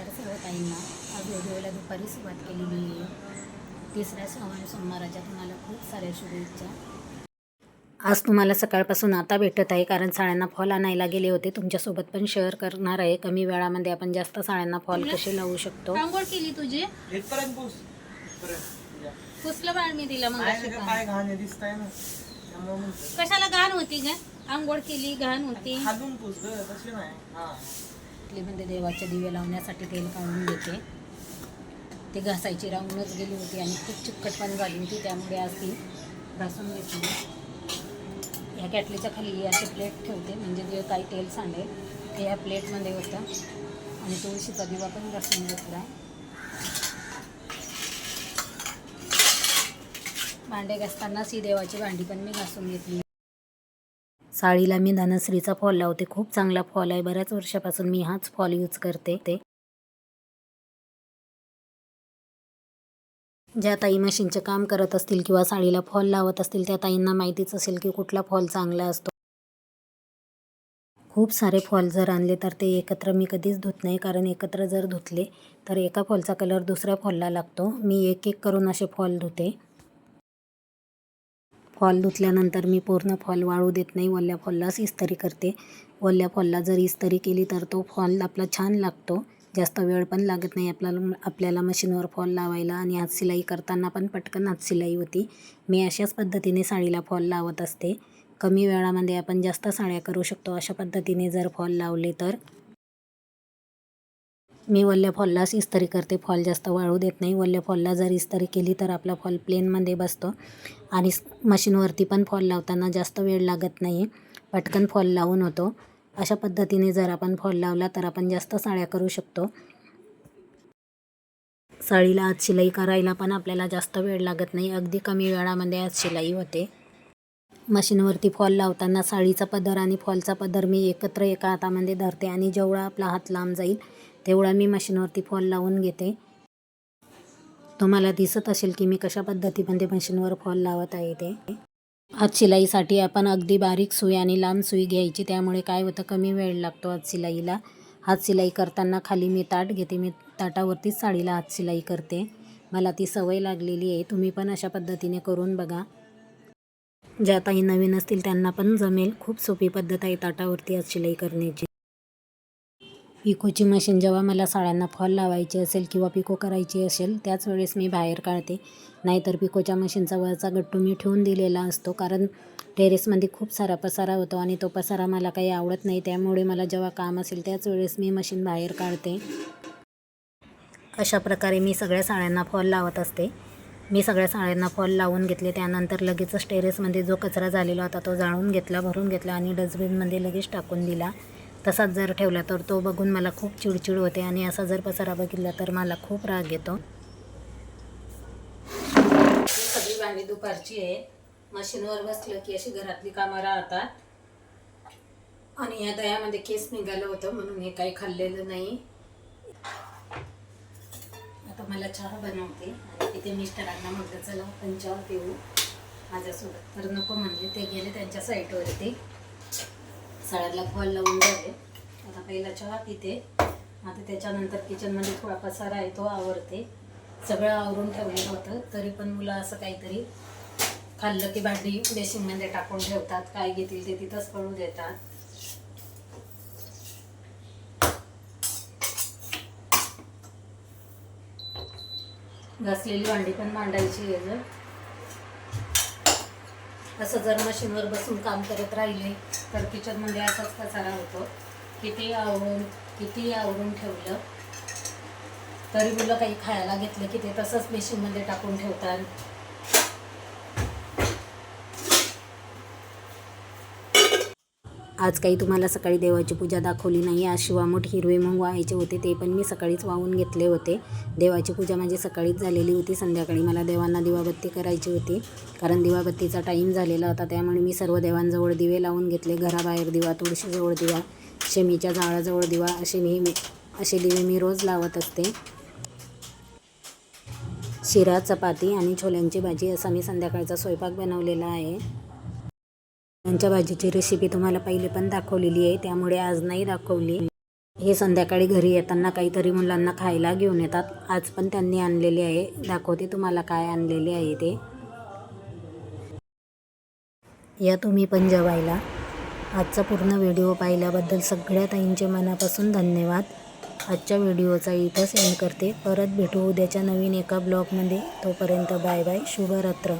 नमस्कार सर्व ताईंना. आज व्हिडिओला दुपारी सुरुवात केलेली आहे तिसऱ्या श्रावण सोमवाराच्या तुम्हाला खूप साऱ्या शुभेच्छा. आज तुम्हाला सकाळपासून आता भेटत आहे कारण साड्यांना फॉल आणायला गेले होते. तुमच्यासोबत पण शेअर करणार आहे. कमी वेळामध्ये आपण जास्त साड्यांना फॉल कसे लावू शकतो? रांगोळ केली तुझी. पुसलं बाळ मी तिला मग. कशाला घाण होती ग? आंघोळ केली घाण होती. खालून देवाचे दिवे लावण्यासाठी तेल काढून घेते. ते घासायची राहूनच गेली होती आणि खूप चिकट पण झाली होती त्यामुळे आज ती घासून घेतली. ह्या कॅटलीच्या खाली असे प्लेट ठेवते म्हणजे जे काही तेल सांडेल ते ह्या प्लेटमध्ये होतं. आणि तुळशीचा दिवा पण घासून घेतला. भांडे घासतानाच ही देवाची भांडी पण मी घासून घेतली. साडीला मी धनश्रीचा फॉल लावते. खूप चांगला फॉल आहे. बऱ्याच वर्षापासून मी हाच फॉल यूज करते. ते ज्या ताई मशीनचे काम करत असतील किंवा साडीला फॉल लावत असतील त्या ताईंना माहितीच असेल की कुठला फॉल चांगला असतो. खूप सारे फॉल जर आणले तर ते एकत्र मी कधीच धुत नाही. कारण एकत्र जर धुतले तर एका फॉलचा कलर दुसऱ्या फॉलला लागतो. मी एक एक करून असे फॉल धुते. फॉल धुतल्यानंतर मी पूर्ण फॉल वाळू देत नाही वल्ल्या फॉललाच इस्त्री करते. वल्ल्या फॉलला जर इस्त्री केली तर तो फॉल आपला छान लागतो. जास्त वेळ पण लागत नाही आपल्याला आपल्याला मशीनवर फॉल लावायला आणि हात शिलाई करताना पण पटकन हात शिलाई होती. मी अशाच पद्धतीने साडीला फॉल लावत असते. कमी वेळामध्ये आपण जास्त साड्या करू शकतो. अशा पद्धतीने जर फॉल लावले तर मी वल्ल्या फॉललाच इस्तरी करते फॉल जास्त वाळू देत नाही. वल्ल्या फॉलला जर इस्तरी केली तर आपला फॉल प्लेनमध्ये बसतो. आणि मशीनवरती पण फॉल लावताना जास्त वेळ लागत नाही पटकन फॉल लावून होतो. अशा पद्धतीने जर आपण फॉल लावला तर आपण जास्त साड्या करू शकतो. साडीला आज शिलाई करायला पण आपल्याला जास्त वेळ लागत नाही. अगदी कमी वेळामध्ये आज शिलाई होते. मशीनवरती फॉल लावताना साडीचा पदर आणि फॉलचा पदर मी एकत्र एका हातामध्ये धरते आणि जेवढा आपला हात लांब जाईल तेवढा मी मशीनवरती फॉल लावून घेते. तुम्हाला दिसत असेल की मी कशा पद्धतीमध्ये मशीनवर फॉल लावत आहे ते. आज शिलाईसाठी आपण अगदी बारीक सुई आणि लांब सुई घ्यायची त्यामुळे काय होतं कमी वेळ लागतो आज शिलाईला. हात शिलाई करताना खाली मी ताट घेते मी ताटावरतीच साडीला हात शिलाई करते. मला ती सवय लागलेली आहे तुम्ही पण अशा पद्धतीने करून बघा. ज्या ताई नवीन असतील त्यांना पण जमेल. खूप सोपी पद्धत आहे ताटावरती आज शिलाई करण्याची. पिकोची मशीन जेव्हा मला साड्यांना फॉल लावायची असेल किंवा पिको करायची असेल त्याच वेळेस मी बाहेर काढते. नाहीतर पिकोच्या मशीनचा वरचा गट्टू मी ठेवून दिलेला असतो कारण टेरेसमध्ये खूप सारा पसारा होतो आणि तो पसारा मला काही आवडत नाही. त्यामुळे मला जेव्हा काम असेल त्याच वेळेस मी मशीन बाहेर काढते. अशा प्रकारे मी सगळ्या साड्यांना फॉल लावत असते. मी सगळ्या साड्यांना फॉल लावून घेतले. त्यानंतर लगेचच टेरेसमध्ये जो कचरा झालेला होता तो जाळून घेतला भरून घेतला आणि डस्टबिनमध्ये लगेच टाकून दिला. तसाच जर ठेवला तर तो बघून मला खूप चिडचिड होते आणि असा जर पसारा बघितला तर मला खूप राग येतो. सगळी भांडी दुपारची आहे. मशीनवर बसलं की अशी घरातली कामं राहतात. आणि या दह्यामध्ये केस निघालं होतं म्हणून हे काही खाल्लेलं नाही. आता मला चहा बनवते आणि तिथे मिस्टरांना म्हटलं चला आपण चहा पिऊ. माझ्यासोबत तर नको म्हणले ते गेले त्यांच्या साईटवरती सळ्याला फॉल लावून झाले. आता पहिला चहा पिते. आता त्याच्यानंतर किचनमध्ये थोडा पसारा आहे तो आवरते. सगळं आवरून ठेवलेलं होतं. तरी पण मुलं असं काहीतरी खाल्लं की भांडी बेसिनमध्ये टाकून ठेवतात. काय घेतील ते तिथंच पडू देतात घासलेली भांडी पण मांडायची आहे जर असं जर मशीनवर बसून काम करत राहिले तर किचनमध्ये असाच कचारा होतो. किती आवरून किती आवरून ठेवलं तरी मुलं काही खायला घेतलं की ते तसंच मशीनमध्ये टाकून ठेवतात. आज काही तुम्हाला सकाळी देवाची पूजा दाखवली नाही. आज शिवामूठ हिरवे मग व्हायचे होते ते पण मी सकाळीच वाहून घेतले होते. देवाची पूजा माझी सकाळीच झालेली होती. संध्याकाळी मला देवांना दिवाबत्ती करायची होती. कारण दिवाबत्तीचा टाईम झालेला होता त्यामुळे मी सर्व देवांजवळ दिवे लावून घेतले. घराबाहेर दिवा तुळशीजवळ दिवा शेमीच्या झाडाजवळ दिवा असे नेहमी मी- असे दिवे मी रोज लावत असते. शिरा चपाती आणि छोल्यांची भाजी असा मी संध्याकाळचा स्वयंपाक बनवलेला आहे. त्यांच्या भाजीची रेसिपी तुम्हाला पहिले पण दाखवलेली आहे त्यामुळे आज नाही दाखवली. हे संध्याकाळी घरी येताना काहीतरी मुलांना खायला घेऊन येतात. आज पण त्यांनी आणलेले आहे. दाखवते तुम्हाला काय आणलेले आहे ते. या तुम्ही पण जेवायला. आजचा पूर्ण व्हिडिओ पाहिल्याबद्दल सगळ्या ताईंचे मनापासून धन्यवाद. आजच्या व्हिडिओचा इथंच एंड करते. परत भेटू उद्याच्या नवीन एका ब्लॉगमध्ये तोपर्यंत बाय बाय. शुभरात्र.